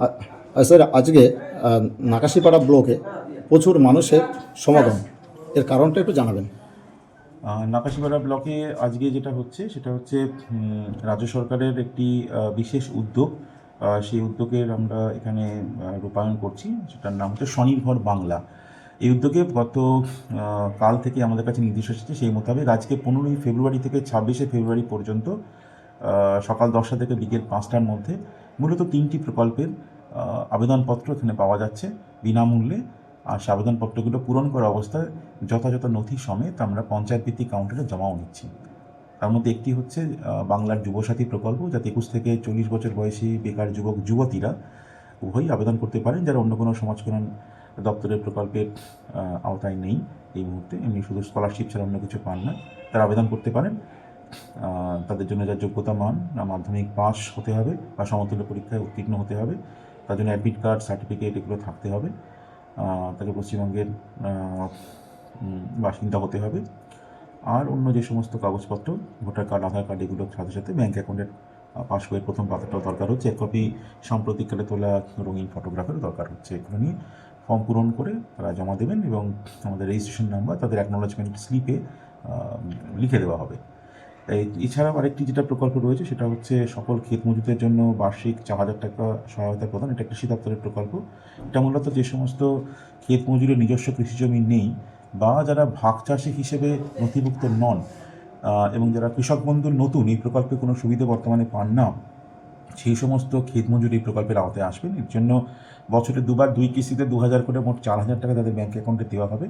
Sir, আজকে নাকাশিপাড়া ব্লকে প্রচুর মানুষের সমাগম। এর কারণটা একটু জানাবেন। নাকাশিপাড়া ব্লকে আজকে যেটা হচ্ছে, সেটা হচ্ছে রাজ্য সরকারের একটি বিশেষ উদ্যোগ। সেই উদ্যোগের আমরা এখানে রূপায়ণ করছি। সেটার নাম হচ্ছে স্বনির্ভর বাংলা। এই উদ্যোগে গত কাল থেকে আমাদের কাছে নির্দেশ এসেছে সেই মোতাবেক আজকে পনেরোই ফেব্রুয়ারি থেকে ছাব্বিশে ফেব্রুয়ারি পর্যন্ত সকাল দশটা থেকে বিকেল পাঁচটার মধ্যে মূলত তিনটি প্রকল্পের আবেদনপত্র এখানে পাওয়া যাচ্ছে বিনামূল্যে। আর সে আবেদনপত্রগুলো পূরণ করা অবস্থায় যথাযথ নথি সমেত আমরা পঞ্চায়েত ভিত্তিক কাউন্টারে জমাও নিচ্ছি। তার মধ্যে একটি হচ্ছে বাংলার যুবসাথী প্রকল্প, যাতে একুশ থেকে চল্লিশ বছর বয়সী বেকার যুবক, যুবতীরা উভয়ই আবেদন করতে পারেন, যারা অন্য কোনো সমাজকল্যাণ দপ্তরের প্রকল্পের আওতায় নেই এই মুহূর্তে। এমনি শুধু স্কলারশিপ ছাড়া অন্য কিছু পান না, তারা আবেদন করতে পারেন। তাদের জন্য যা যোগ্যতা মান মাধ্যমিক পাস হতে হবে বা সমতুল্য পরীক্ষায় উত্তীর্ণ হতে হবে, তার জন্য অ্যাডমিট কার্ড সার্টিফিকেট এগুলো থাকতে হবে। তাকে পশ্চিমবঙ্গের বাসিন্দা হতে হবে। আর অন্য যে সমস্ত কাগজপত্র, ভোটার কার্ড, আধার কার্ড এগুলোর সাথে সাথে ব্যাঙ্ক অ্যাকাউন্টের পাসবইয়ের প্রথম পাতাটাও দরকার হচ্ছে। এক কপি সাম্প্রতিককালে তোলা রঙিন ফটোগ্রাফেরও দরকার হচ্ছে। এগুলো নিয়ে ফর্ম পূরণ করে তারা জমা দেবেন এবং আমাদের রেজিস্ট্রেশন নাম্বার তাদের অ্যাকনোলেজমেন্ট স্লিপে লিখে দেওয়া হবে। এছাড়াও আরেকটি যেটা প্রকল্প রয়েছে সেটা হচ্ছে সকল ক্ষেত মজুতের জন্য বার্ষিক চার হাজার টাকা সহায়তা প্রদান। এটা কৃষি দপ্তরের প্রকল্প। এটা মূলত যে সমস্ত ক্ষেত মজুরের নিজস্ব কৃষি জমি নেই বা যারা ভাগ চাষি হিসেবে নথিভুক্ত নন এবং যারা কৃষক বন্ধুর নতুন এই প্রকল্পে কোনো সুবিধা বর্তমানে পান না, সেই সমস্ত ক্ষেত মজুর এই প্রকল্পের আওতায় আসবেন। এর জন্য বছরে দুবার দুই কিস্তিতে দু হাজার করে মোট চার হাজার টাকা তাদের ব্যাঙ্ক অ্যাকাউন্টে দেওয়া হবে।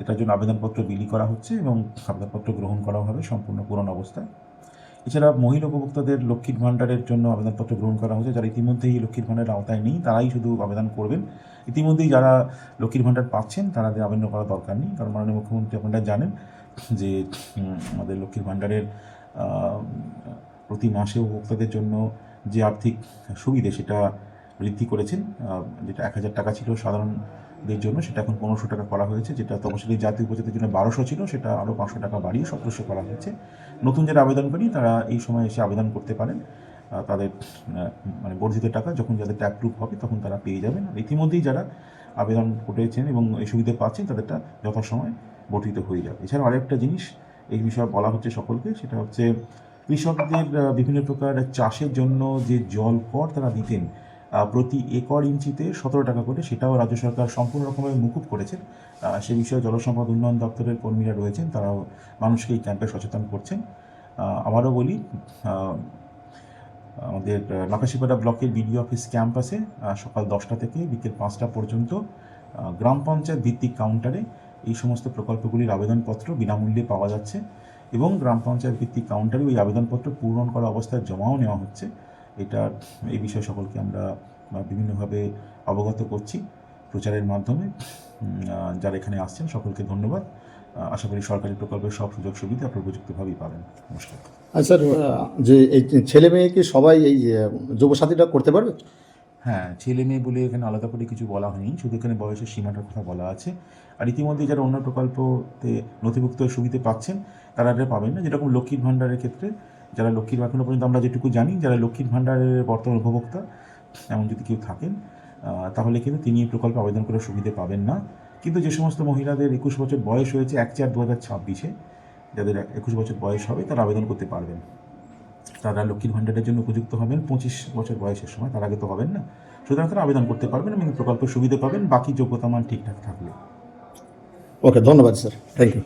এটার জন্য আবেদনপত্র বিলি করা হচ্ছে এবং আবেদনপত্র গ্রহণ করা হবে সম্পূর্ণ পুরনো অবস্থায়। এছাড়া মহিলা উপভোক্তাদের লক্ষ্মীর ভাণ্ডারের জন্য আবেদনপত্র গ্রহণ করা হচ্ছে। যারা ইতিমধ্যেই লক্ষ্মীর ভাণ্ডারের আওতায় নেই, তারাই শুধু আবেদন করবেন। ইতিমধ্যেই যারা লক্ষ্মীর ভাণ্ডার পাচ্ছেন, তাদের আবেদন করার দরকার নেই। কারণ মাননীয় মুখ্যমন্ত্রী আপনারা জানেন যে আমাদের লক্ষ্মীর ভাণ্ডারের প্রতি মাসে উপভোক্তাদের জন্য যে আর্থিক সুবিধে সেটা বৃদ্ধি করেছেন যেটা এক হাজার টাকা ছিল সাধারণদের জন্য, সেটা এখন পনেরোশো টাকা করা হয়েছে, যেটা তপশিলি জাতি উপজাতির জন্য বারোশো ছিল, সেটা আরও পাঁচশো টাকা বাড়িয়ে সতেরোশো করা হয়েছে। নতুন যারা আবেদনকারী তারা এই সময় এসে আবেদন করতে পারেন। তাদের মানে বর্ধিত টাকা যখন যাদের অ্যাপ্রুভ হবে, তখন তারা পেয়ে যাবেন। আর ইতিমধ্যেই যারা আবেদন করেছেন এবং এই সুবিধা পাচ্ছেন, তাদেরটা যথাসময় বর্ধিত হয়ে যাবে। এছাড়াও আরেকটা জিনিস, এই বিষয়ে বলা হচ্ছে সকলকে, সেটা হচ্ছে কৃষকদের বিভিন্ন প্রকার চাষের জন্য যে জল কর তারা দিতেন প্রতি একর ইঞ্চিতে সতেরো টাকা করে। সেটাও রাজ্য সরকার সম্পূর্ণ রকমভাবে মুকুব করেছেন সে বিষয়ে জলসম্পদ উন্নয়ন দপ্তরের কর্মীরা রয়েছেন, তারাও মানুষকে এই ক্যাম্পে সচেতন করছেন। আবারও বলি আমাদের নাকাশিপাড়া ব্লকের বিডিও অফিস ক্যাম্পাসে সকাল দশটা থেকে বিকেল পাঁচটা পর্যন্ত। গ্রাম পঞ্চায়েত ভিত্তিক কাউন্টারে এই সমস্ত প্রকল্পগুলির আবেদনপত্র বিনামূল্যে পাওয়া যাচ্ছে এবং গ্রাম পঞ্চায়েত ভিত্তিক কাউন্টারে ওই আবেদনপত্র পূরণ করা অবস্থায় জমাও নেওয়া হচ্ছে। এটা এই বিষয়ে সকলকে আমরা বিভিন্নভাবে অবগত করছি প্রচারের মাধ্যমে। যারা এখানে আসছেন সকলকে ধন্যবাদ। আশা করি সরকারি প্রকল্পের সব সুযোগ সুবিধা আপনারা উপযুক্তভাবেই পাবেন। নমস্কার। আর স্যার যে এই ছেলে মেয়ে কি সবাই এই যুবসাথীটা করতে পারবে? হ্যাঁ ছেলে মেয়ে বলে এখানে আলাদা করে কিছু বলা হয়নি। শুধু এখানে বয়সের সীমাটার কথা বলা আছে। আর ইতিমধ্যে যারা অন্য প্রকল্পতে নথিভুক্ত সুবিধে পাচ্ছেন তারা এটা পাবেন না। যেরকম লক্ষ্মীর ভাণ্ডারের ক্ষেত্রে যারা লক্ষ্মীর এখনও পর্যন্ত আমরা যেটুকু জানি, যারা লক্ষ্মীর ভাণ্ডারের বর্তমান উপভোক্তা, এমন যদি কেউ থাকেন তাহলে কিন্তু তিনি এই প্রকল্পে আবেদন করার সুবিধে পাবেন না। কিন্তু যে সমস্ত মহিলাদের একুশ বছর বয়স হয়েছে এক চার দু হাজার ছাব্বিশে, যাদের একুশ বছর বয়স হবে, তারা আবেদন করতে পারবেন। তারা লক্ষ্মীর ভাণ্ডারের জন্য উপযুক্ত হবেন, পঁচিশ বছর বয়সের সময়, তার আগে তো হবেন না। সুতরাং তারা আবেদন করতে পারবেন এবং প্রকল্পের সুবিধা পাবেন, বাকি যোগ্যতা মান ঠিকঠাক থাকলে। ওকে, ধন্যবাদ, স্যার। Thank you